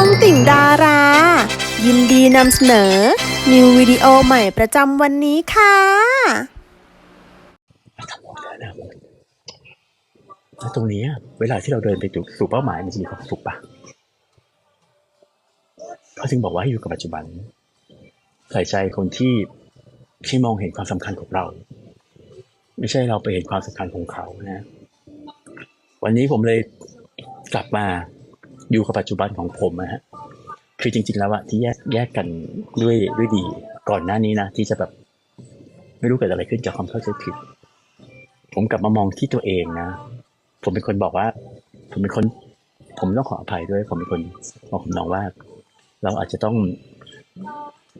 องติ่งดารา ยินดีนำเสนอ นิววิดีโอใหม่ประจำวันนี้ค่ะแล้วตรงนี้เวลาที่เราเดินไปสู่สู่เป้าหมายมันจะมีความสุขปะเขาจึงบอกว่าให้อยู่กับปัจจุบัน ใส่ใจคนที่ที่มองเห็นความสำคัญของเรา ไม่ใช่เราไปเห็นความสำคัญของเขานะ วันนี้ผมเลยกลับมา อยู่กับปัจจุบันของผมนะฮะคือจริง ๆ แล้วอะที่แยกแยกกันด้วยด้วยดี ก่อนหน้านี้นะที่จะแบบ ไม่รู้เกิดอะไรขึ้นจากความเข้าใจผิด ผมกลับมามองที่ตัวเองนะ ผมเป็นคนบอกว่า ผมเป็นคน ผมต้องขออภัยด้วย ผมเป็นคนบอกผมน้องว่า เราอาจจะต้อง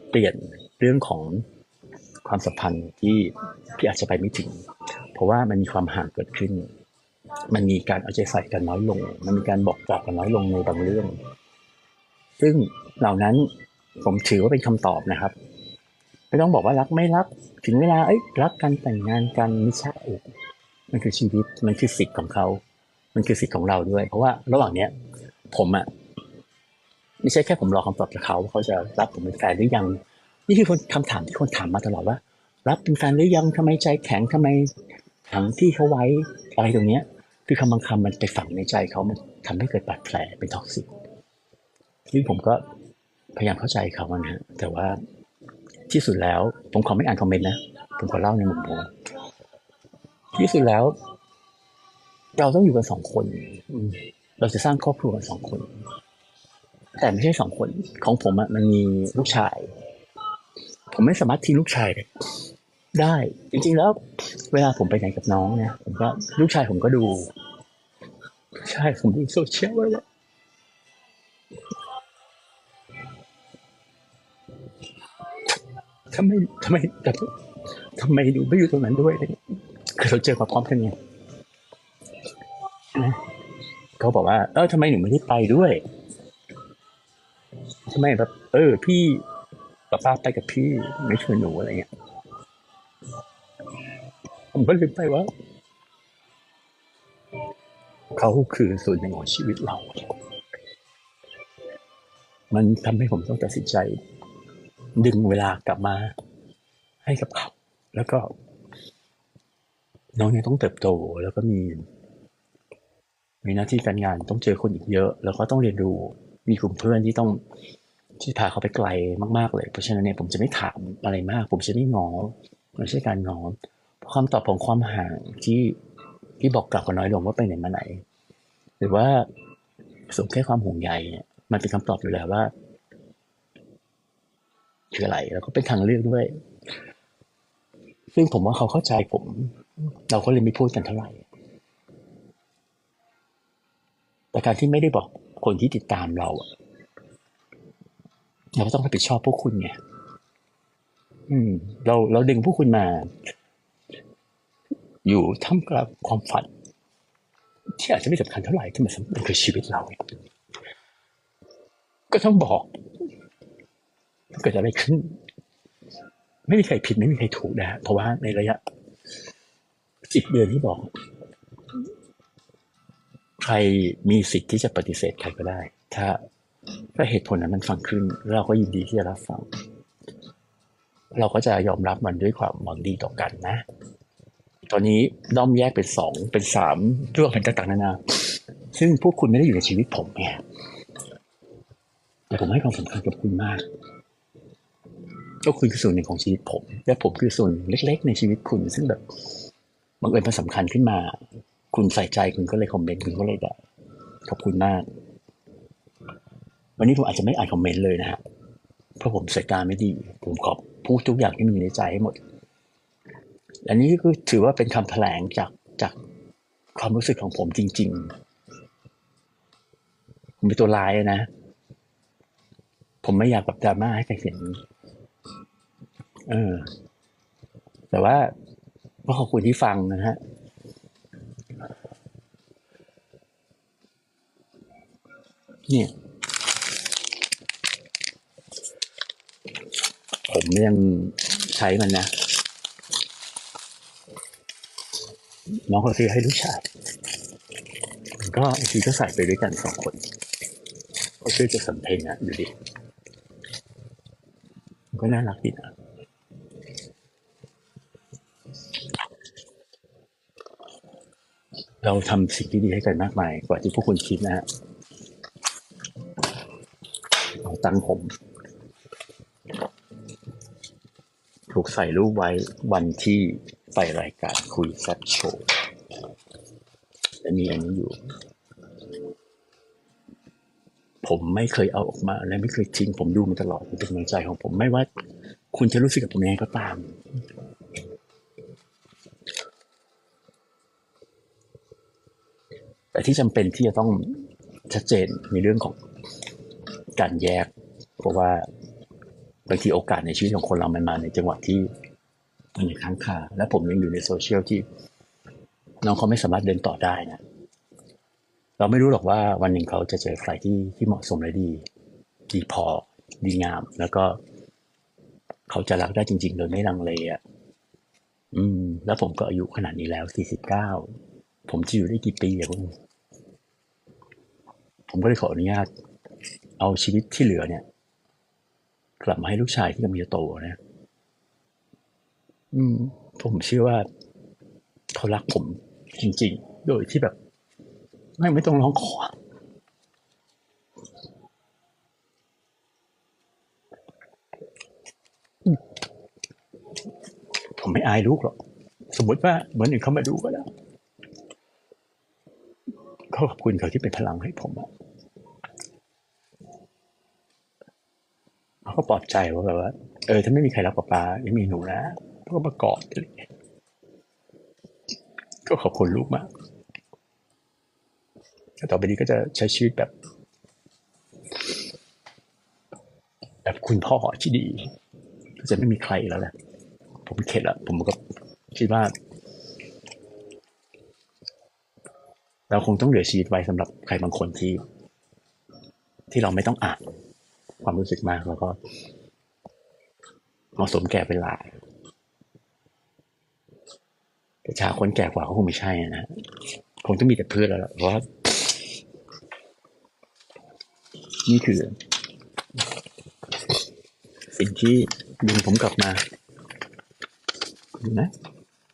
เปลี่ยนเรื่องของความสัมพันธ์ที่ที่อาจจะไปไม่ถึง เพราะว่ามันมีความห่างเกิดขึ้น มันมีการเอาใจใส่กันน้อยลง มันมีการบอกกล่าวกันน้อยลงในบางเรื่อง ซึ่งเหล่านั้นผมถือว่าเป็นคำตอบนะครับ ไม่ต้องบอกว่ารักไม่รัก ถึงเวลาเอ้ยรักกันแต่งงานกันไม่ใช่มันคือชีวิตมันคือสิทธิ์ของเขา มันคือสิทธิ์ของเราด้วย เพราะว่าระหว่างเนี้ย ผมอะไม่ใช่แค่ผมรอคำตอบจากเขาว่าเขาจะรับผมเป็นแฟนหรือยัง นี่คือคนคำถามที่คนถามมาตลอดว่า รับเป็นแฟนหรือยังทำไมใจแข็งทำไมถังที่เขาไว้อะไรตรงเนี้ย คือคำบางคำมันไปฝังในใจเขามันทำให้เกิดบาดแผลเป็นท็อกซิกซึ่งผมก็พยายามเข้าใจเขานะฮะแต่ว่าที่สุดแล้ว ผมขอไม่อ่านคอมเมนต์นะ ผมขอเล่าในมุมผมที่สุดแล้ว เราต้องอยู่กันสองคน เราจะสร้างครอบครัวกันสองคน แต่ไม่ใช่สองคน ของผมอะมันมีลูกชาย ผมไม่สามารถทิ้งลูกชาย ได้จริง ๆ แล้ว เวลาผมไปไหนกับน้องเนี่ยผมก็ลูกชายผมก็ดูใช่ผมดูโซเชียลไว้แล้วทำไมทำไมทำไมทำไมดูไม่อยู่ตรงนั้นด้วยเนี่ยคือเราเจอมาพร้อมกันไงนะเขาบอกว่า เออทำไมหนูไม่ได้ไปด้วยทำไมแบบ เออ พี่ป้าไปกับพี่ไม่ชวนหนูอะไรเงี้ย ก็ลืมไปว่า เขาคือส่วนหนึ่งของชีวิตเรา มันทำให้ผมต้องตัดสินใจ ดึงเวลากลับมา ให้กับเขา แล้วก็ น้องยังต้องเติบโตแล้วก็มี มีหน้าที่การงานต้องเจอคนอีกเยอะ แล้วก็ต้องเรียนรู้มีกลุ่มเพื่อนที่ต้องที่พาเขาไปไกลมากๆเลย เพราะฉะนั้นเนี่ยผมจะไม่ถามอะไรมาก ผมจะไม่งอไม่ใช่การงอ คำตอบของความห่างที่ที่บอกกล่าวกันน้อยลงว่าไปไหนมาไหน หรือว่าส่งแค่ความห่วงใยเนี่ยมันเป็นคำตอบอยู่แล้วว่าคืออะไรแล้วก็เป็นทางเลือกด้วย ซึ่งผมว่าเขาเข้าใจผม เราก็เลยไม่พูดกันเท่าไหร่แต่การที่ไม่ได้บอกคนที่ติดตามเราเราก็ต้องรับผิดชอบพวกคุณไงอืม เราเราดึงพวกคุณมา อยู่ท่ามกลางความฝัน ที่อาจจะไม่สำคัญเท่าไหร่ที่มันสำคัญคือชีวิตเรา ก็ต้องบอกเกิดอะไรขึ้น ไม่มีใครผิดไม่มีใครถูกนะฮะเพราะว่าในระยะสิบเดือนที่บอก ใครมีสิทธิ์ที่จะปฏิเสธใครก็ได้ ถ้าถ้าเหตุผลนั้นมันฟังขึ้น เราก็ยินดีที่จะรับฟัง เราก็จะยอมรับมันด้วยความหวังดีต่อกันนะ ตอนนี้ด้อมแยกเป็นสองเป็นสามเรื่องเป็นต่างๆนานา ซึ่งพวกคุณไม่ได้อยู่ในชีวิตผมไงแต่ผมให้ความสำคัญกับคุณมากก็คุณคือส่วนหนึ่งของชีวิตผม และผมคือส่วนเล็ก ๆ ในชีวิตคุณ ซึ่งแบบบังเอิญมันสำคัญขึ้นมา คุณใส่ใจคุณก็เลยคอมเมนต์คุณก็เลยแบบขอบคุณมาก วันนี้ผมอาจจะไม่อ่านคอมเมนต์เลยนะฮะเพราะผมสายตาไม่ดี ผมขอพูดทุกอย่างที่มีในใจให้หมด อันนี้ก็ถือว่าเป็นคำแถลงจากจากความรู้สึกของผมจริง ๆ ผมเป็นตัวร้ายนะ ผมไม่อยากแบบดราม่าให้ใครเห็นเออ แต่ว่าก็ขอบคุณที่ฟังนะฮะเนี่ย ผมยังใช้มันนะ น้องเขาซื้อให้ลูกชายก็บางทีก็ใส่ไปด้วยกันสองคนก็ชื่อจะสำเพ็งอะดูดิมันก็น่ารักดีนะเราทำสิ่งที่ดีให้กันมากมายกว่าที่พวกคุณคิดนะฮะเอาตังผม ถูกใส่รูปไว้วันที่ ไปรายการคุยแซ่บโชว์และมีอันนี้อยู่ ผมไม่เคยเอาออกมาและไม่เคยทิ้งผมดูมันตลอดมันเป็นกำลังใจของผมไม่ว่า คุณจะรู้สึกกับผมยังไงก็ตาม แต่ที่จำเป็นที่จะต้องชัดเจนในเรื่องของการแยก เพราะว่าบางทีโอกาสในชีวิตของคนเรามันมาในจังหวะที่ มันอยู่ข้างคาและผมยังอยู่ในโซเชียลที่ น้องเขาไม่สามารถเดินต่อได้นะเราไม่รู้หรอกว่าวันหนึ่งเขาจะเจอใครที่ที่เหมาะสมและดี ดีพอดีงาม แล้วก็เขาจะรักได้จริง ๆ โดยไม่ลังเลอะอืม แล้วผมก็อายุขนาดนี้แล้วสี่สิบเก้าผมจะอยู่ได้กี่ปีอะคุณผมก็เลยขออนุญาต เอาชีวิตที่เหลือเนี่ย กลับมาให้ลูกชายที่กำลังจะโตนะ อืม ผมเชื่อว่าเขารักผมจริง ๆ โดยที่แบบ ไม่ไม่ต้องร้องขอผมไม่อายลูกหรอก สมมติว่าเหมือนหนึ่งเขามาดูก็แล้วก็ขอบคุณเขาที่เป็นพลังให้ผมอะเขาก็ปลอบใจว่าแบบว่า เออ ถ้าไม่มีใครรักป๊าป๊ายังมีหนูนะ ก็มากอดอะไรอย่างเงี้ยก็ขอบคุณลูกมากแต่ต่อไปนี้ก็จะใช้ชีวิตแบบ แบบคุณพ่อที่ดีก็จะไม่มีใครแล้วแหละผมเข็ดละผมก็คิดว่าเราคงต้องเหลือชีวิตไว้สำหรับใครบางคนที่ ที่เราไม่ต้องอ่านความรู้สึกมากแล้วก็เหมาะสมแก่เวลา แต่ชาคนแก่กว่าเขาคงไม่ใช่นะคงต้องมีแต่เพื่อนแล้วล่ะเพราะนี่คือ สิ่งที่ดึงผมกลับมานะ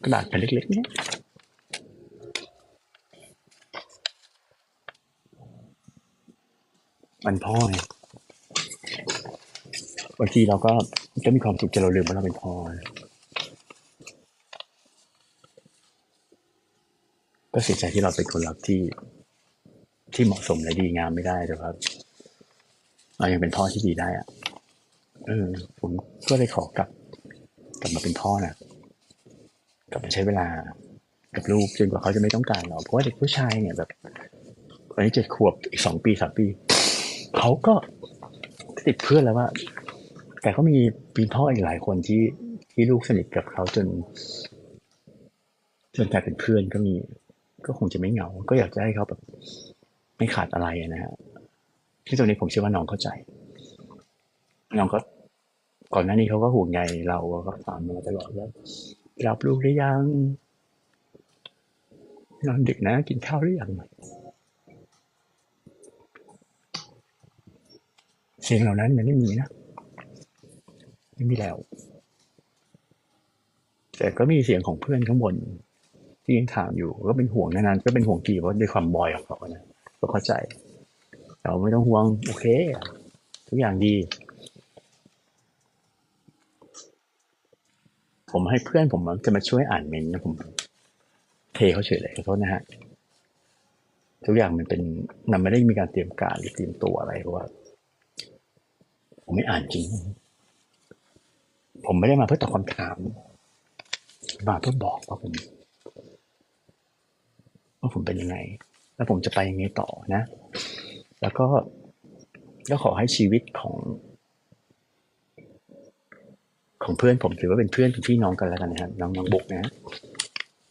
กระดาษแผ่นเล็กๆ เนี้ยมันพ่อไงบางทีเราก็ก็มีความสุขจนเราลืมว่าเราเป็นพ่อ ก็เสียใจที่เราเป็นคนรักที่ที่เหมาะสมและดีงามไม่ได้แต่ว่าเรายังเป็นพ่อที่ดีได้อะเออ ผมก็เลยขอกลับ กลับมาเป็นพ่อนะกลับมาใช้เวลากับลูกจนกว่าเขาจะไม่ต้องการเราเพราะว่าเด็กผู้ชายเนี่ยแบบตอนนี้เจ็ดขวบอีกสองปีสามปีเขาก็ติดเพื่อนแล้วว่า แต่ก็มีปีพ่ออีกหลายคนที่ที่ลูกสนิทกับเขาจนจนกลายเป็นเพื่อนก็มี ก็คงจะไม่เหงา ก็อยากจะให้เขาแบบไม่ขาดอะไรนะฮะที่ตรงนี้ผมเชื่อว่าน้องเข้าใจ น้องก็ก่อนหน้านี้เขาก็ห่วงใยเราก็ถามมาตลอดว่ารับลูกหรือยังนอนดึกนะ กินข้าวหรือยังเสียงเหล่านั้นมันไม่มีนะไม่มีแล้ว แต่ก็มีเสียงของเพื่อนข้างบน ที่ยังถามอยู่ ก็เป็นห่วงนานๆก็เป็นห่วงกี่เพราะด้วยความบอยของเขานะก็เข้าใจเราไม่ต้องห่วงโอเค ทุกอย่างดี ผมให้เพื่อนผมจะมาช่วยอ่านเมนนะผมเทเขาเฉยเลยขอโทษนะฮะทุกอย่างมันเป็นมันไม่ได้มีการเตรียมการหรือเตรียมตัวอะไรเพราะว่า ผมไม่อ่านจริง ผมไม่ได้มาเพื่อตอบคำถาม มาเพื่อบอกว่าผม ว่าผมเป็นยังไง แล้วผมจะไปยังไงต่อนะ แล้วก็ก็ขอให้ชีวิตของ ของเพื่อนผมถือว่าเป็นเพื่อนเป็นพี่น้องกันแล้วกันนะครับน้องน้องบุกนะ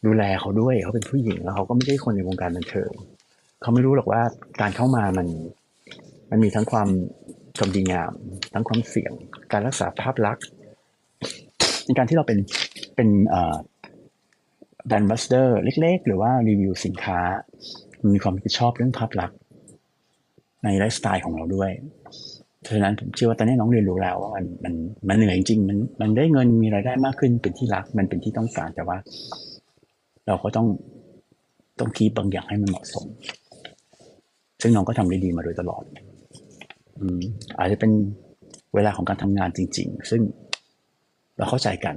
ดูแลเขาด้วยเขาเป็นผู้หญิงแล้วเขาก็ไม่ใช่คนในวงการบันเทิงเขาไม่รู้หรอกว่าการเข้ามามัน มันมีทั้งความความดีงาม ทั้งความเสี่ยง การรักษาภาพลักษณ์ในการที่เราเป็นเป็นเอ่อ แบรนด์บัสเดอร์เล็ก ๆ หรือว่ารีวิวสินค้า มีความรับผิดชอบเรื่องภาพลักษณ์ในไลฟ์สไตล์ของเราด้วยเพราะฉะนั้นผมเชื่อว่าตอนนี้น้องเรียนรู้แล้วว่ามันมันมันเหนื่อยจริงมันมันได้เงินมีรายได้มากขึ้นเป็นที่รัก มันเป็นที่ต้องการแต่ว่า เราก็ต้องต้องคีบบางอย่างให้มันเหมาะสม ซึ่งน้องก็ทำได้ดีมาโดยตลอด อืมอาจจะเป็นเวลาของการทำงานจริง ๆ ซึ่งเราเข้าใจกัน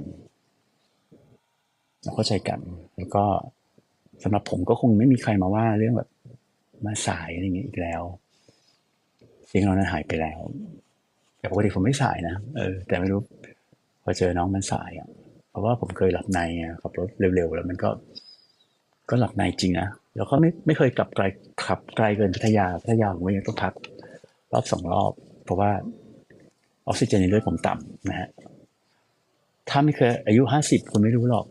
เราเข้าใจกัน แล้วก็สำหรับผมก็คงไม่มีใครมาว่าเรื่องแบบมาสายอะไรอย่างเงี้ยอีกแล้วสิ่งเหล่านั้นหายไปแล้ว แต่ปกติผมไม่สายนะเออ แต่ไม่รู้พอเจอน้องมันสายอะ เพราะว่าผมเคยหลับในอะขับรถเร็วๆแล้วมันก็ ก็หลับในจริงนะแล้วก็ไม่ไม่เคยกลับไกลขับไกลเกินพัทยาพัทยาผมยังต้องพักรอบสองรอบ เพราะว่าออกซิเจนในเลือดผมต่ำนะฮะถ้าไม่เคยอายุห้าสิบคุณไม่รู้หรอก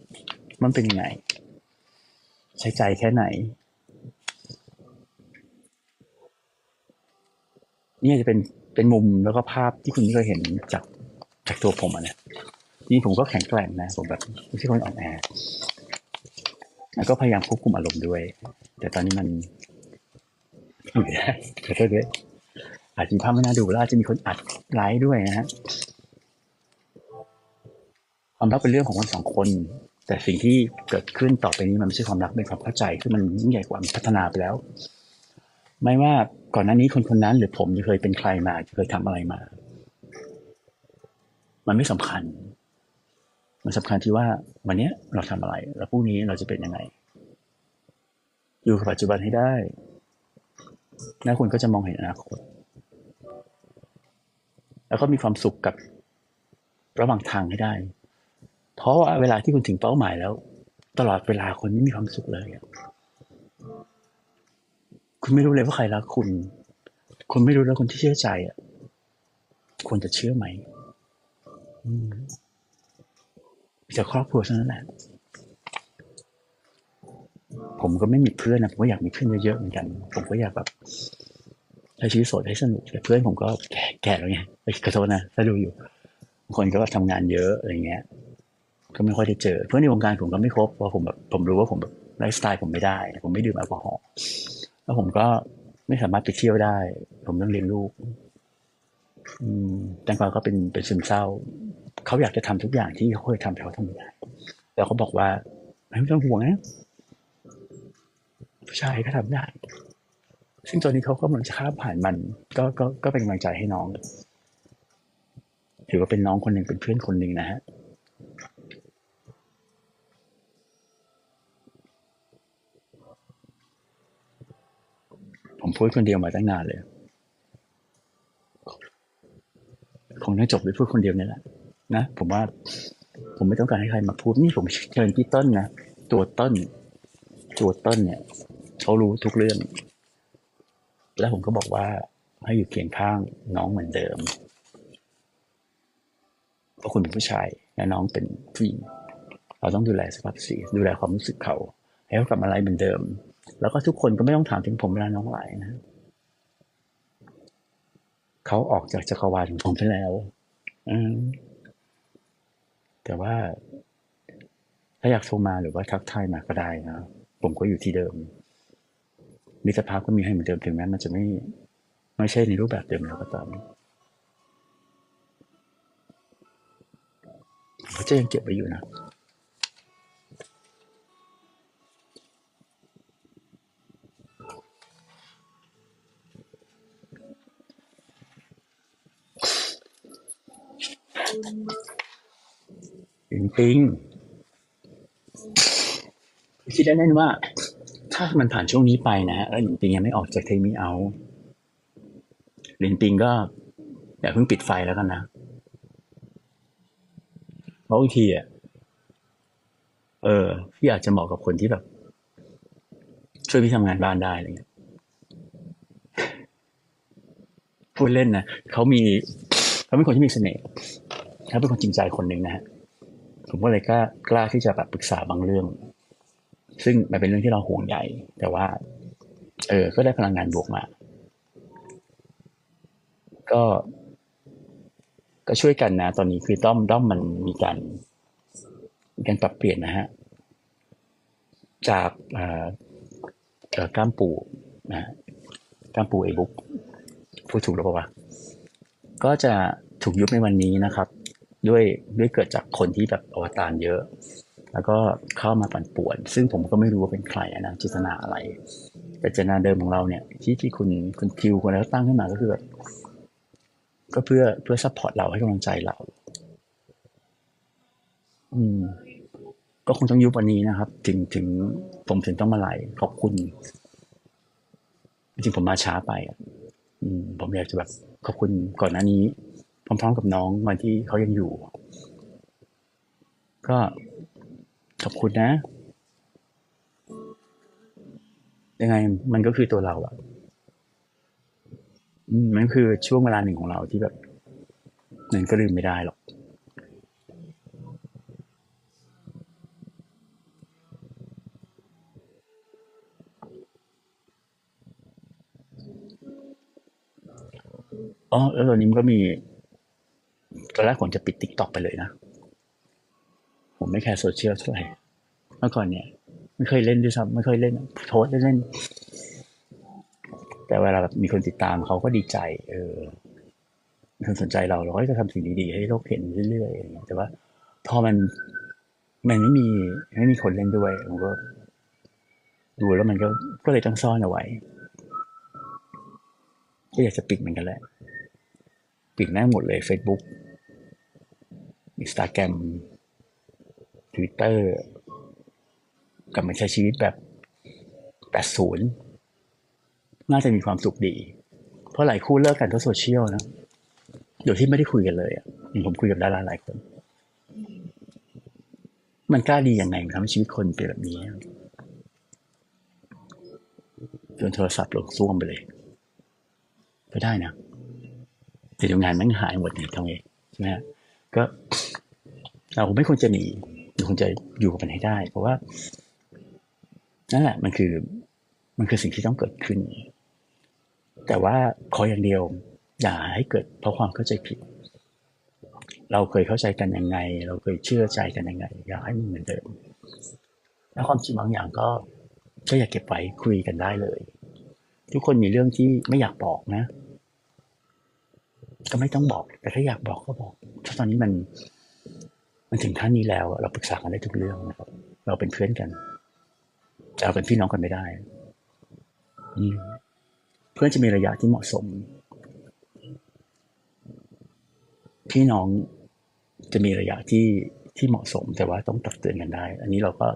มันเป็นยังไง ใช้ใจแค่ไหน นี่จะเป็นเป็นมุมแล้วก็ภาพที่คุณไม่เคยเห็นจากจากตัวผมอะนะนี่ผมก็แข็งแกร่งนะ ผมแบบไม่ใช่คนอ่อนแอแล้วก็พยายามควบคุมอารมณ์ด้วย แต่ตอนนี้มันไม่ได้ขอโทษด้วยอาจจะมีภาพไม่น่าดูแล้วอาจจะมีคนอัดไลฟ์ด้วยนะฮะความรักเป็นเรื่องของคนสองคน แต่สิ่งที่เกิดขึ้นต่อไปนี้มันไม่ใช่ความรักเป็นความเข้าใจคือมันยิ่งใหญ่กว่ามันพัฒนาไปแล้ว ไม่ว่าก่อนหน้านี้คนคนนั้น หรือผมจะเคยเป็นใครมาเคยทำอะไรมา มันไม่สำคัญ มันสำคัญที่ว่าวันเนี้ยเราทำอะไร แล้วพรุ่งนี้เราจะเป็นยังไง อยู่กับปัจจุบันให้ได้แล้วคุณก็จะมองเห็นอนาคต แล้วก็มีความสุขกับระหว่างทางให้ได้ เพราะว่าเวลาที่คุณถึงเป้าหมายแล้ว ตลอดเวลาคนไม่มีความสุขเลยอะคุณไม่รู้เลยว่าใครรักคุณ คุณไม่รู้แล้วคนที่เชื่อใจอะควรจะเชื่อไหมอืมจากครอบครัวเท่านั้นแหละผมก็ไม่มีเพื่อนนะผมก็อยากมีเพื่อนเยอะๆเหมือนกัน ผมก็อยากแบบใช้ชีวิตโสดให้สนุกแต่เพื่อนผมก็แก่แล้วไงเอ้ยขอโทษนะถ้าดูอยู่บางคนก็แบบทำงานเยอะอะไรเงี้ย ก็ไม่ค่อยได้เจอ เพื่อนในวงการผมก็ไม่ครบเพราะผมแบบผมรู้ว่าผมแบบไลฟ์สไตล์ผมไม่ได้ ผมไม่ดื่มแอลกอฮอล์แล้วผมก็ไม่สามารถไปเที่ยวได้ ผมต้องเลี้ยงลูกอืมแตงกวาก็เป็นเป็นซึมเศร้า เขาอยากจะทำทุกอย่างที่เขาเคยทำแต่เขาทำไม่ได้แล้วเขาบอกว่าไม่ต้องห่วงนะผู้ชายก็ทำได้ ซึ่งตอนนี้เขาก็กำลังจะข้ามผ่านมัน ก็ก็ก็เป็นกำลังใจให้น้อง ถือว่าเป็นน้องคนหนึ่งเป็นเพื่อนคนหนึ่งนะฮะ ผมพูดคนเดียวมาตั้งนานเลย คงต้องจบด้วยพูดคนเดียวนี่แหละนะผมว่า ผมไม่ต้องการให้ใครมาพูดนี่ผมเชิญพี่ต้นนะตัวต้น ตัวต้นเนี่ยเขารู้ทุกเรื่อง แล้วผมก็บอกว่าให้อยู่เคียงข้างน้องเหมือนเดิมเพราะคุณเป็นผู้ชายและน้องเป็นผู้หญิงเราต้องดูแลสภาพสีดูแลความรู้สึกเขาให้เขากลับมาอะไรเหมือนเดิม แล้วก็ทุกคนก็ไม่ต้องถามถึงผมเวลาน้องไหลนะเขาออกจากจักรวาลของผมไปแล้วแต่ว่า ถ้าอยากโทรมาหรือว่าทักทายมาก็ได้นะผมก็อยู่ที่เดิมมิตรภาพก็มีให้เหมือนเดิมถึงแม้มันจะไม่ไม่ใช่ในรูปแบบเดิมแล้วก็ตามเขาจะยังเก็บไว้อยู่นะ ปิงปิงคิดได้แน่นว่า ถ้ามันผ่านช่วงนี้ไปนะฮะแล้วหลินปิงยังไม่ออกจากเทมีเอาหลินปิงก็อย่าเพิ่งปิดไฟแล้วกันนะเพราะบางทีอะเออพี่อาจจะเหมาะกับคนที่แบบ ช่วยพี่ทำงานบ้านได้อะไรเงี้ยพูดเล่นนะเขามีเขาเป็นคนที่มีเสน่ห์ เขาเป็นคนจริงใจคนหนึ่งนะฮะผมก็เลยกล้ากล้าที่จะแบบปรึกษาบางเรื่อง ซึ่งมันเป็นเรื่องที่เราห่วงใยแต่ว่า เออ ก็ได้พลังงานบวกมา ก็ ก็ช่วยกันนะ ตอนนี้คือด้อมด้อมมันมีการมีการปรับเปลี่ยนนะฮะ จากอ่อเอ่อกล้ามปูนะก้ามปูไอบุ๊กพูดถูกหรือเปล่าวะก็จะถูกยุบในวันนี้นะครับ ด้วยด้วยเกิดจากคนที่แบบอวตารเยอะ แล้วก็เข้ามาปั่นป่วน ซึ่งผมก็ไม่รู้ว่าเป็นใครนะเจตนาอะไร แต่เจตนาเดิมของเราเนี่ย ที่ที่คุณคุณทิวคนแล้วตั้งขึ้นมาก็คือแบบก็เพื่อเพื่อซัพพอร์ตเราให้กำลังใจเรา อืม ก็คงต้องยุบวันนี้นะครับ ถึงถึงผมถึงต้องมาไลฟ์ขอบคุณ จริงผมมาช้าไปอืม ผมอยากจะแบบขอบคุณก่อนหน้านี้ พร้อมๆกับน้องวันที่เขายังอยู่ ก็ขอบคุณนะ ยังไงมันก็คือตัวเราอะมมันคือช่วงเวลาหนึ่งของเราที่แบบมันก็ลืมไม่ได้หรอก อ๋อ แล้วตอนนี้มันก็มี ตอนแรกผมจะปิดติ๊กต็อกไปเลยนะ ผมไม่แคร์โซเชียลเท่าไหร่เมื่อก่อนเนี่ย ไม่เคยเล่นด้วยซ้ำไม่เคยเล่นโพสต์เล่น แต่เวลาแบบมีคนติดตามเขาก็ดีใจ เออคนสนใจเราเราก็จะทำสิ่งดีๆ ให้โลกเห็นเรื่อยๆอย่างเงี้ยแต่ว่า พอมันมันไม่มีไม่มีคนเล่นด้วยผมก็ดูแล้วมันก็ก็เลยต้องซ่อนเอาไว้ก็อยากจะปิดเหมือนกันแหละ ปิดแม่งหมดเลย Facebook Instagram Twitter กับมาใช้ชีวิตแบบ 80 น่าจะมีความสุขดี เพราะหลายคู่เลิกกันเพราะโซเชียลนะโดยที่ไม่ได้คุยกันเลยอะอย่างผมคุยกับดาราหลายคน มันกล้าดียังไงมันทำให้ชีวิตคนเป็นแบบนี้จนโทรศัพท์ลงซ่วมไปเลย ก็ได้นะแต่เดี๋ยวงานมันหายหมดเนี่ยทำไงใช่ไหมฮะก็ เราไม่ควรจะหนีเราควรจะอยู่กับมันให้ได้ เพราะว่านั่นแหละ มันคือมันคือสิ่งที่ต้องเกิดขึ้น แต่ว่าขออย่างเดียว อย่าให้เกิดเพราะความเข้าใจผิด เราเคยเข้าใจกันยังไง เราเคยเชื่อใจกันยังไง อย่าให้มันเหมือนเดิมแล้วความจริงบางอย่างก็ก็อย่าเก็บไว้คุยกันได้เลย ทุกคนมีเรื่องที่ไม่อยากบอกนะ ก็ไม่ต้องบอก แต่ถ้าอยากบอกก็บอกถ้าตอนนี้มัน มันถึงขั้นนี้แล้ว เราปรึกษากันได้ทุกเรื่องนะครับ เราเป็นเพื่อนกันจะเอาเป็นพี่น้องกันไม่ได้เพื่อนจะมีระยะที่เหมาะสม พี่น้องจะมีระยะที่ที่เหมาะสม แต่ว่าต้องตักเตือนกันได้ อันนี้เราก็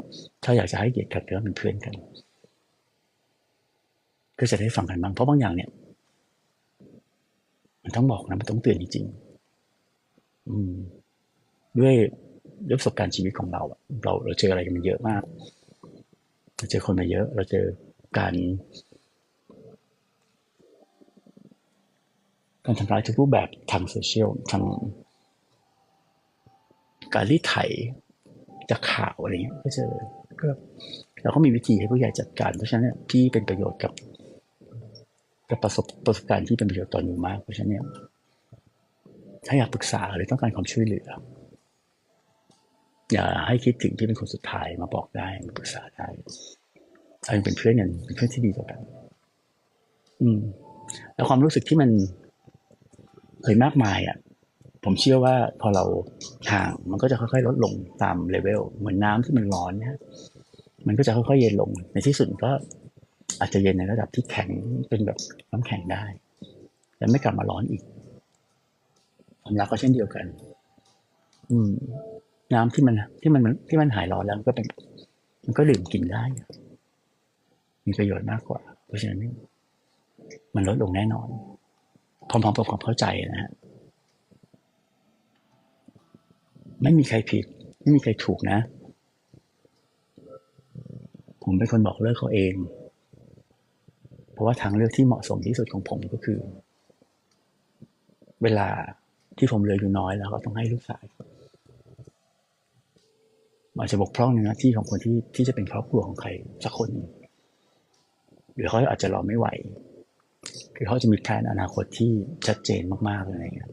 ถ้าอยากจะให้เกียรติกันก็เป็นเพื่อนกัน ก็จะได้ฟังกันบ้างเพราะบางอย่างเนี่ย มันต้องบอกนะมันต้องเตือนจริงๆอืมด้วย ด้วยประสบการณ์ชีวิตของเราอะเราเราเจออะไรกันมาเยอะมาก เราเจอคนมาเยอะ เราเจอการการทำร้ายทุกรูปแบบทางโซเชียลทางการรีดไถจากข่าวอะไรเงี้ยก็เจอก็เราก็มีวิธีให้ผู้ใหญ่จัดการ เพราะฉะนั้นเนี่ยพี่เป็นประโยชน์กับกับประสบประสบการณ์ที่เป็นประโยชน์ต่อหนูมาก เพราะฉะนั้นถ้าอยากปรึกษาหรือต้องการความช่วยเหลือ อย่าให้คิดถึงที่เป็นคนสุดท้ายมาบอกได้มาปรึกษาได้อันเป็นเพื่อนกันเป็นเพื่อนที่ดีต่อกัน อืม แล้วความรู้สึกที่มันเคยมากมายอะ ผมเชื่อว่าพอเราห่างมันก็จะค่อยๆลดลงตามเลเวลเหมือนน้ำที่มันร้อนเนี่ยมันก็จะค่อยๆเย็นลง ในที่สุดก็อาจจะเย็นในระดับที่แข็งเป็นแบบน้ำแข็งได้และไม่กลับมาร้อนอีกความรักก็เช่นเดียวกัน อืม น้ำที่มันที่มันที่มันหายร้อนแล้วก็เป็น มันก็ดื่มกินได้ มีประโยชน์มากกว่า เพราะฉะนั้นมันลดลงแน่นอนพร้อมๆกับความเข้าใจนะฮะไม่มีใครผิด ไม่มีใครถูกนะ ผมเป็นคนบอกเลิกเขาเอง เพราะว่าทางเลือกที่เหมาะสมที่สุดของผมก็คือ เวลาที่ผมเหลืออยู่น้อยแล้วก็ต้องให้ลูกสาว อาจจะบกพร่องในหน้าที่ของคนที่ที่จะเป็นครอบครัวของใครสักคน หรือเขาอาจจะรอไม่ไหว คือเขาจะมีแผนอนาคตที่ชัดเจนมากๆอะไรอย่างเงี้ย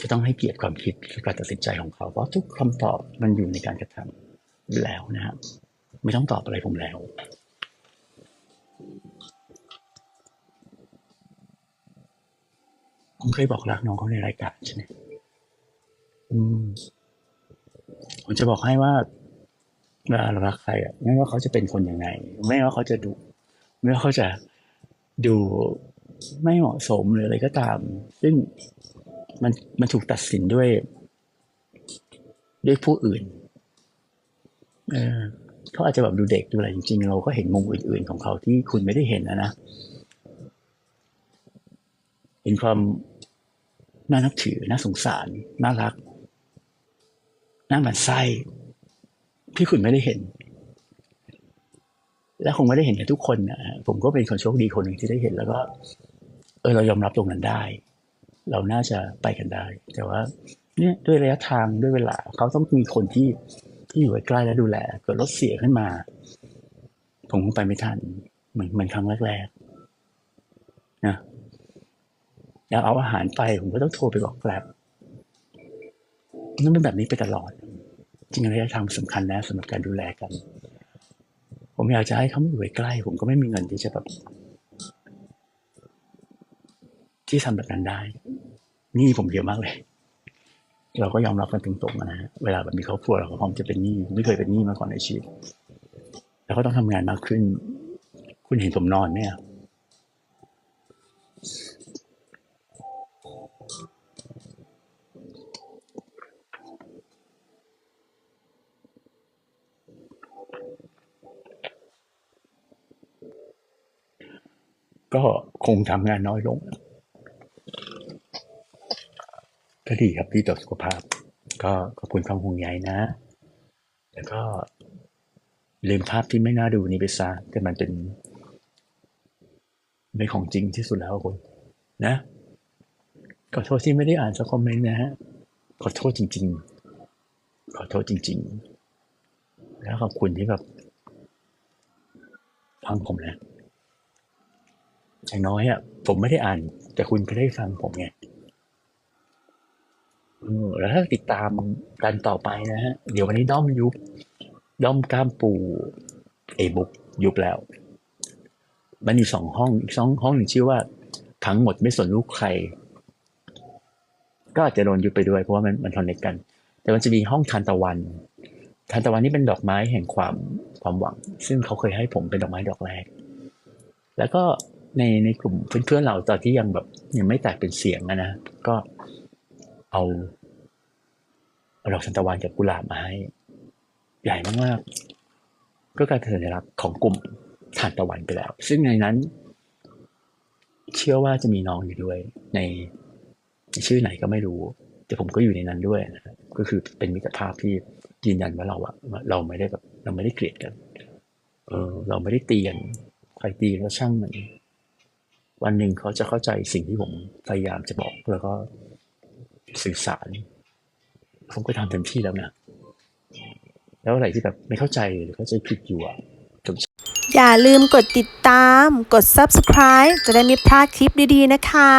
จะต้องให้เกียรติความคิดการตัดสินใจของเขา เพราะทุกคำตอบมันอยู่ในการกระทำแล้วนะครับไม่ต้องตอบอะไรผมแล้ว ผมเคยบอกรักน้องเขาในรายการใช่ไหม ผมจะบอกให้ว่าเวลาเรารักใครอะไม่ว่าเขาจะเป็นคนยังไง ไม่ว่าเขาจะดูไม่ว่าเขาจะดูไม่เหมาะสมหรืออะไรก็ตาม ซึ่งมันมันถูกตัดสินด้วย ด้วยผู้อื่น เออเขาอาจจะแบบดูเด็กดูอะไรจริงๆ เราก็เห็นมุมอื่น ๆ ของเขาที่คุณไม่ได้เห็นนะนะเห็นความน่านับถือน่าสงสารน่ารัก น่าหมันไส้ที่คุณไม่ได้เห็น และคงไม่ได้เห็นกันทุกคนนะฮะผมก็เป็นคนโชคดีคนหนึ่งที่ได้เห็นแล้วก็ เออเรายอมรับตรงนั้นได้ เราน่าจะไปกันได้ แต่ว่า เนี่ยด้วยระยะทางด้วยเวลา เขาต้องมีคนที่ที่อยู่ใกล้และดูแลเกิดรถเสียขึ้นมา ผมคงไปไม่ทันเหมือนเหมือนครั้งแรกๆนะแล้วเอาอาหารไปผมก็ต้องโทรไปบอกแกร็บนั่นเป็นแบบนี้ไปตลอด จริงๆระยะทางมันสำคัญนะสำหรับการดูแลกัน ผมอยากจะให้เขาไม่อยู่ใกล้ ผมก็ไม่มีเงินที่จะแบบที่ทำแบบนั้นได้ นี่ผมเยอะมากเลย เราก็ยอมรับกันตรงๆนะฮะเวลาแบบมีครอบครัวเราก็พร้อมจะเป็นหนี้ไม่เคยเป็นหนี้มาก่อนในชีวิตแล้วก็ต้องทำงานมากขึ้น คุณเห็นผมนอนไหมอะ ก็คงทำงานน้อยลง ก็ดีครับดีต่อสุขภาพ ก็ขอบคุณความห่วงใยนะ แล้วก็ลืมภาพที่ไม่น่าดูนี้ไปซะแต่มันเป็นเป็นของจริงที่สุดแล้วคุณนะขอโทษที่ไม่ได้อ่านสักคอมเมนต์นะฮะขอโทษจริง ๆ ขอโทษจริง ๆ แล้วขอบคุณที่แบบฟังผมนะ อย่างน้อยอะผมไม่ได้อ่าน แต่คุณก็ได้ฟังผมไงแล้วถ้าติดตามกันต่อไปนะฮะ เดี๋ยววันนี้ด้อมยุบด้อมกล้ามปูเอบุ๊กยุบแล้ว มันมีสองห้องอีกสองห้องหนึ่งชื่อว่าทั้งหมดไม่สนลูกใคร ก็อาจจะโดนยุบไปด้วยเพราะว่ามันมันคอนเนคกัน แต่มันจะมีห้องทานตะวันทานตะวันนี่เป็นดอกไม้แห่งความความหวัง ซึ่งเขาเคยให้ผมเป็นดอกไม้ดอกแรก แล้วก็ ในในกลุ่มเพื่อนๆเราตอนที่ยังแบบยังไม่แตกเป็นเสียงอะนะ ก็เอาเอาดอกทานตะวันกับกุหลาบมาให้ใหญ่มากๆ ก็กลายเป็นสัญลักษณ์ของกลุ่มทานตะวันไปแล้ว ซึ่งในนั้น เชื่อว่าจะมีน้องอยู่ด้วย ในชื่อไหนก็ไม่รู้ แต่ผมก็อยู่ในนั้นด้วยนะก็คือเป็นมิตรภาพที่ยืนยันว่าเราอะเราไม่ได้แบบเราไม่ได้เกลียดกัน เออ เราไม่ได้ตีกันใครตีกันก็ช่างมัน วันหนึ่งเขาจะเข้าใจสิ่งที่ผมพยายามจะบอก แล้วก็สื่อสาร ผมก็ทำเต็มที่แล้วนะ แล้วอะไรที่แบบไม่เข้าใจหรือเข้าใจผิดอยู่อะอย่าลืมกดติดตาม กด subscribe จะได้ไม่พลาดคลิปดีๆนะคะ